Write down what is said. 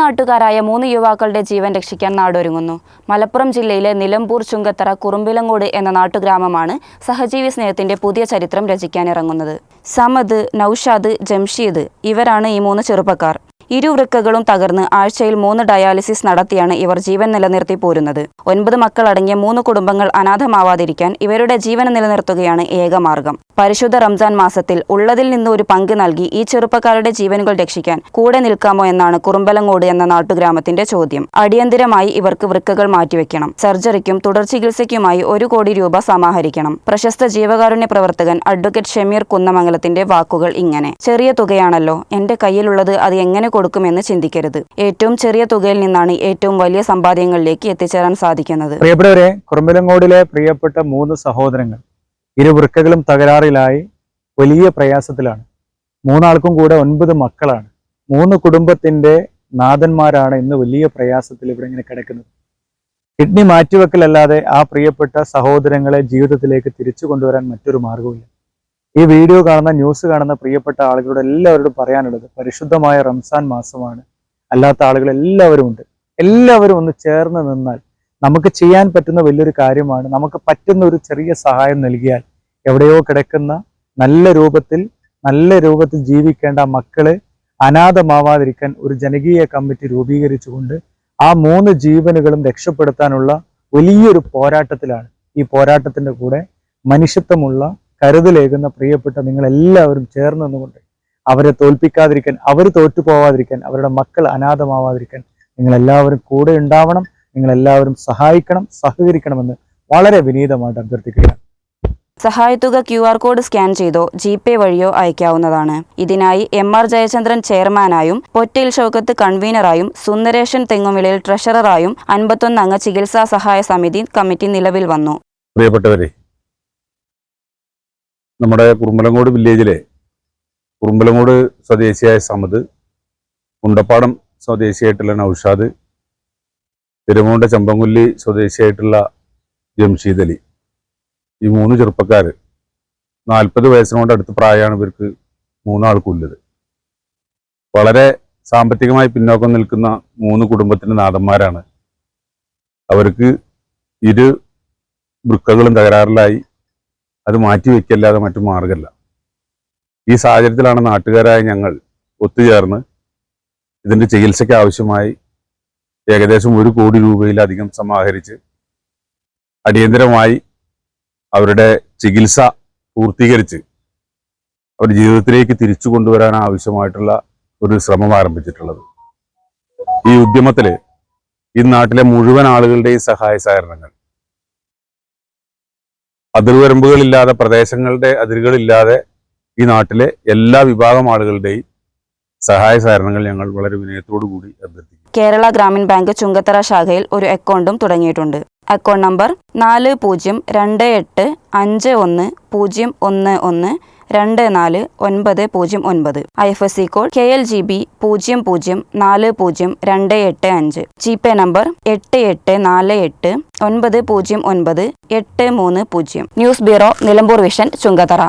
നാട്ടുകാരായ മൂന്ന് യുവാക്കളുടെ ജീവൻ രക്ഷിക്കാൻ നാടൊരുങ്ങുന്നു. മലപ്പുറം ജില്ലയിലെ നിലമ്പൂർ ചുങ്കത്തറ കുറുമ്പിലങ്ങോട് എന്ന നാട്ടുഗ്രാമമാണ് സഹജീവി സ്നേഹത്തിന്റെ പുതിയ ചരിത്രം രചിക്കാനിറങ്ങുന്നത് സമദ് നൌഷാദ് ജംഷീദ് ഇവരാണ് ഈ മൂന്ന് ചെറുപ്പക്കാർ. ഇരുവൃക്കകളും തകർന്ന് ആഴ്ചയിൽ മൂന്ന് ഡയാലിസിസ് നടത്തിയാണ് ഇവർ ജീവൻ നിലനിർത്തി പോരുന്നത്. ഒൻപത് മക്കളടങ്ങിയ മൂന്ന് കുടുംബങ്ങൾ അനാഥമാവാതിരിക്കാൻ ഇവരുടെ ജീവൻ നിലനിർത്തുകയാണ് ഏക മാർഗം. പരിശുദ്ധ റംസാൻ മാസത്തിൽ ഉള്ളതിൽ നിന്ന് ഒരു പങ്ക് നൽകി ഈ ചെറുപ്പക്കാരുടെ ജീവനുകൾ രക്ഷിക്കാൻ കൂടെ നിൽക്കാമോ എന്നാണ് കുറുമ്പലങ്ങോട് എന്ന നാട്ടുഗ്രാമത്തിന്റെ ചോദ്യം. അടിയന്തിരമായി ഇവർക്ക് വൃക്കകൾ മാറ്റിവെക്കണം. സർജറിക്കും തുടർ ചികിത്സയ്ക്കുമായി ഒരു കോടി രൂപ സമാഹരിക്കണം. പ്രശസ്ത ജീവകാരുണ്യ പ്രവർത്തകൻ അഡ്വക്കേറ്റ് ഷമീർ കുന്നമംഗലത്തിന്റെ വാക്കുകൾ ഇങ്ങനെ. ചെറിയ തുകയാണല്ലോ. എന്റെ കയ്യിലുള്ളത് അത് എങ്ങനെ കൊടുക്കുമെന്ന് ചിന്തിക്കരുത്. ഏറ്റവും ചെറിയ തുകയിൽ നിന്നാണ് ഏറ്റവും വലിയ സമ്പാദ്യങ്ങളിലേക്ക് എത്തിച്ചേരാൻ സാധിക്കുന്നത്. പ്രിയപ്പെട്ടവരെ കുറുമ്പലങ്ങോടിലെ പ്രിയപ്പെട്ട മൂന്ന് സഹോദരങ്ങൾ ഇരു വൃക്കകളും തകരാറിലായി വലിയ പ്രയാസത്തിലാണ്. മൂന്നാൾക്കും കൂടെ ഒൻപത് മക്കളാണ്. മൂന്ന് കുടുംബത്തിന്റെ നാഥന്മാരാണ് ഇന്ന് വലിയ പ്രയാസത്തിൽ ഇവിടെ ഇങ്ങനെ കിടക്കുന്നത്. കിഡ്നി മാറ്റിവെക്കലല്ലാതെ ആ പ്രിയപ്പെട്ട സഹോദരങ്ങളെ ജീവിതത്തിലേക്ക് തിരിച്ചു കൊണ്ടുവരാൻ മറ്റൊരു മാർഗവുമില്ല ഈ വീഡിയോ കാണുന്ന ന്യൂസ് കാണുന്ന പ്രിയപ്പെട്ട ആളുകളോട് എല്ലാവരോടും പറയാനുള്ളത് പരിശുദ്ധമായ റംസാൻ മാസമാണ്. അല്ലാത്ത ആളുകൾ എല്ലാവരും ഉണ്ട്. എല്ലാവരും ഒന്ന് ചേർന്ന് നിന്നാൽ നമുക്ക് ചെയ്യാൻ പറ്റുന്ന വലിയൊരു കാര്യമാണ്. നമുക്ക് പറ്റുന്ന ഒരു ചെറിയ സഹായം നൽകിയാൽ എവിടെയോ കിടക്കുന്ന നല്ല രൂപത്തിൽ നല്ല രൂപത്തിൽ ജീവിക്കേണ്ട മക്കൾ അനാഥമാവാതിരിക്കാൻ ഒരു ജനകീയ കമ്മിറ്റി രൂപീകരിച്ചുകൊണ്ട് ആ മൂന്ന് ജീവനുകളും രക്ഷപ്പെടുത്താനുള്ള വലിയൊരു പോരാട്ടത്തിലാണ് ഈ പോരാട്ടത്തിന്റെ കൂടെ മനുഷ്യത്വമുള്ള കരുതലേകുന്ന പ്രിയപ്പെട്ട നിങ്ങളെല്ലാവരും എല്ലാവരും ചേർന്ന് അവരെ തോൽപ്പിക്കാതിരിക്കാൻ അവർ തോറ്റുപോവാതിരിക്കാൻ അവരുടെ മക്കൾ അനാഥമാവാതിരിക്കാൻ നിങ്ങളെല്ലാവരും കൂടെ ഉണ്ടാവണം നിങ്ങളെല്ലാവരും സഹായിക്കണം സഹകരിക്കണമെന്ന് വളരെ വിനീതമായിട്ട് അഭ്യർത്ഥിക്കുകയാണ്. സഹായത്തുക ക്യു ആർ കോഡ് സ്കാൻ ചെയ്തോ ജി പേ വഴിയോ അയക്കാവുന്നതാണ്. ഇതിനായി എം ആർ ജയചന്ദ്രൻ ചെയർമാനായും പൊറ്റയിൽ ഷൗക്കത്ത് കൺവീനറായും സുന്ദരേശൻ തെങ്ങുമിളയിൽ ട്രഷററായും അൻപത്തൊന്ന് അംഗ ചികിത്സാ സഹായ സമിതി കമ്മിറ്റി നിലവിൽ വന്നു. പ്രിയപ്പെട്ടവരെ നമ്മുടെ കുറുമ്പലങ്ങോട് വില്ലേജിലെ കുറുമ്പലങ്ങോട് സ്വദേശിയായ സമദ് കുണ്ടപ്പാടം സ്വദേശിയായിട്ടുള്ള നൌഷാദ് തിരുമൂണ്ട ചമ്പങ്കുല്ലി സ്വദേശിയായിട്ടുള്ള ജംഷീദ് അലി. ഈ മൂന്ന് ചെറുപ്പക്കാർ നാൽപ്പത് വയസ്സിനോട് അടുത്ത് പ്രായമാണ് ഇവർക്ക് മൂന്നാൾക്കുള്ളത് വളരെ സാമ്പത്തികമായി പിന്നോക്കം നിൽക്കുന്ന മൂന്ന് കുടുംബത്തിന്റെ നാഥന്മാരാണ്. അവർക്ക് ഇരു വൃക്കകളും തകരാറിലായി. അത് മാറ്റി വെക്കല്ലാതെ മറ്റു മാർഗമല്ല ഈ സാഹചര്യത്തിലാണ് നാട്ടുകാരായ ഞങ്ങൾ ഒത്തുചേർന്ന് ഇതിന്റെ ചികിത്സയ്ക്ക് ആവശ്യമായി ഏകദേശം ഒരു കോടി രൂപയിലധികം സമാഹരിച്ച് അടിയന്തരമായി അവരുടെ ചികിത്സ പൂർത്തീകരിച്ച് അവർ ജീവിതത്തിലേക്ക് തിരിച്ചു കൊണ്ടുവരാൻ ആവശ്യമായിട്ടുള്ള ഒരു ശ്രമം ആരംഭിച്ചിട്ടുള്ളത്. ഈ ഉദ്യമത്തിൽ ഈ നാട്ടിലെ മുഴുവൻ ആളുകളുടെയും സഹായ സഹകരണങ്ങൾ അതിർവരമ്പുകളില്ലാതെ പ്രദേശങ്ങളുടെ അതിരുകളില്ലാതെ ഈ നാട്ടിലെ എല്ലാ വിഭാഗം ആളുകളുടെയും സഹായ സഹകരണങ്ങൾ ഞങ്ങൾ വളരെ വിനയത്തോടു കൂടി അഭ്യർത്ഥിക്കും കേരള ഗ്രാമീൺ ബാങ്ക് ചുങ്കത്തറ ശാഖയിൽ ഒരു അക്കൗണ്ടും തുടങ്ങിയിട്ടുണ്ട്. അക്കൗണ്ട് നമ്പർ നാല് പൂജ്യം രണ്ട് എട്ട് അഞ്ച് ഒന്ന് പൂജ്യം ഒന്ന് ഒന്ന് രണ്ട് നാല് ഒൻപത് പൂജ്യം ഒൻപത്. I F S C code K L G B പൂജ്യം പൂജ്യം നാല് പൂജ്യം രണ്ട് എട്ട് അഞ്ച്. ജി പേ നമ്പർ എട്ട് എട്ട് നാല് എട്ട് ഒൻപത് പൂജ്യം ഒൻപത് എട്ട് മൂന്ന് പൂജ്യം. News bureau Nilambur vision Chungathara